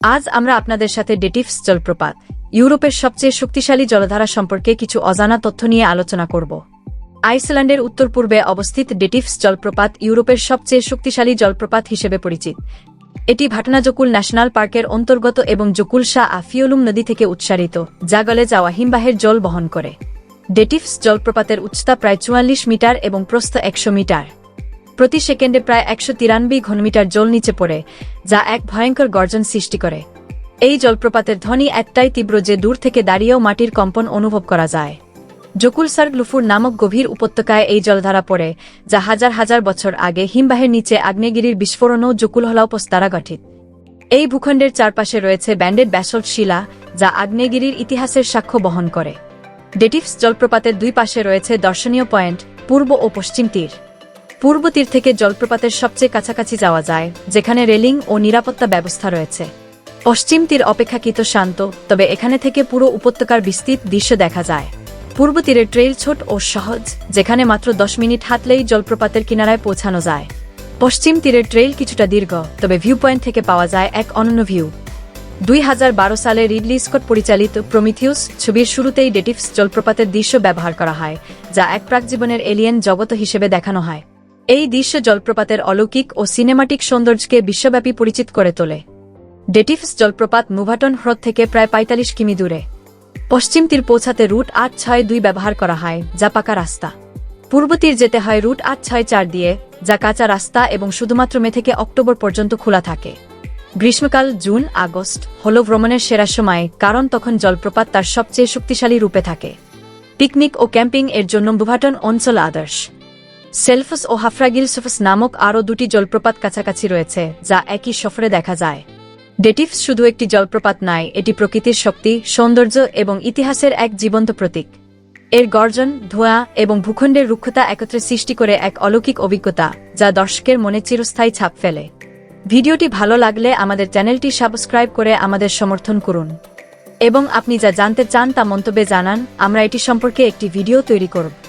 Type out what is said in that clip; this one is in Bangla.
আজ আমরা আপনাদের সাথে ডেটিভস জলপ্রপাত, ইউরোপের সবচেয়ে শক্তিশালী জলধারা সম্পর্কে কিছু অজানা তথ্য নিয়ে আলোচনা করব। আইসল্যান্ডের উত্তর পূর্বে অবস্থিত ডেটিভস জলপ্রপাত ইউরোপের সবচেয়ে শক্তিশালী জলপ্রপাত হিসেবে পরিচিত। এটি ভাটনা জকুল ন্যাশনাল পার্কের অন্তর্গত এবং জকুল শাহ আফিওলুম নদী থেকে উৎসারিত যা গলে যাওয়া হিমবাহের জল বহন করে। ডেটিভস জলপ্রপাতের উচ্চতা প্রায় চুয়াল্লিশ মিটার এবং প্রস্থ একশো মিটার। প্রতি সেকেন্ডে প্রায় একশো তিরানব্বই ঘনমিটার জল নিচে পড়ে, যা এক ভয়ঙ্কর গর্জন সৃষ্টি করে। এই জলপ্রপাতের ধ্বনি এতটাই তীব্র যে দূর থেকে দাঁড়িয়েও মাটির কম্পন অনুভব করা যায়। জকুলসার্গ লুফুর নামক গভীর উপত্যকায় এই জলধারা পড়ে, যা হাজার হাজার বছর আগে হিমবাহের নিচে আগ্নেয়গিরির বিস্ফোরণ ও জকুলহলাউপস দ্বারা গঠিত। এই ভূখণ্ডের চারপাশে রয়েছে ব্যান্ডেড ব্যাসল্ট শিলা, যা আগ্নেয়গিরির ইতিহাসের সাক্ষ্য বহন করে। ডেটিভস জলপ্রপাতের দুই পাশে রয়েছে দর্শনীয় পয়েন্ট, পূর্ব ও পশ্চিম তীর। পূর্ব তীর থেকে জলপ্রপাতের সবচেয়ে কাছাকাছি যাওয়া যায়, যেখানে রেলিং ও নিরাপত্তা ব্যবস্থা রয়েছে। পশ্চিম তীর অপেক্ষাকৃত শান্ত, তবে এখানে থেকে পুরো উপত্যকার বিস্তৃত দৃশ্য দেখা যায়। পূর্ব তীরের ট্রেইল ছোট ও সহজ, যেখানে মাত্র দশ মিনিট হাঁটলেই জলপ্রপাতের কিনারায় পৌঁছানো যায়। পশ্চিম তীরের ট্রেইল কিছুটা দীর্ঘ, তবে ভিউ পয়েন্ট থেকে পাওয়া যায় এক অনন্য ভিউ। দুই হাজার বারো সালে রিডলি স্কট পরিচালিত প্রমিথিউস ছবির শুরুতেই ডেটিভস জলপ্রপাতের দৃশ্য ব্যবহার করা হয়, যা এক প্রাকজীবনের এলিয়েন জগত হিসেবে দেখানো হয়। এই দৃশ্য জলপ্রপাতের অলৌকিক ও সিনেমাটিক সৌন্দর্যকে বিশ্বব্যাপী পরিচিত করে তোলে। ডেটিভস জলপ্রপাত মুভাটন হ্রদ থেকে প্রায় পঁয়তাল্লিশ কিমি দূরে। পশ্চিম তীর পৌঁছাতে রুট আট ছয় দুই ব্যবহার করা হয়, যা পাকা রাস্তা। পূর্ব তীর যেতে হয় রুট আট ছয় চার দিয়ে, যা কাঁচা রাস্তা এবং শুধুমাত্র মে থেকে অক্টোবর পর্যন্ত খোলা থাকে। গ্রীষ্মকাল, জুন, আগস্ট হল ভ্রমণের সেরা সময়, কারণ তখন জলপ্রপাত তার সবচেয়ে শক্তিশালী রূপে থাকে। পিকনিক ও ক্যাম্পিং এর জন্য বুভাটন অঞ্চল আদর্শ। সেলফস ও হাফরাগিল সফস নামক আরও দুটি জলপ্রপাত কাছাকাছি রয়েছে, যা একই সফরে দেখা যায়। ডেটিভস শুধু একটি জলপ্রপাত নয় এটি প্রকৃতির শক্তি, সৌন্দর্য এবং ইতিহাসের এক জীবন্ত প্রতীক। এর গর্জন, ধোঁয়া এবং ভূখণ্ডের রুক্ষতা একত্রে সৃষ্টি করে এক অলৌকিক অভিজ্ঞতা, যা দর্শকের মনে চিরস্থায়ী ছাপ ফেলে। ভিডিওটি ভালো লাগলে আমাদের চ্যানেলটি সাবস্ক্রাইব করে আমাদের সমর্থন করুন। এবং আপনি যা জানতে চান তা মন্তব্যে জানান, আমরা এটি সম্পর্কে একটি ভিডিও তৈরি করব।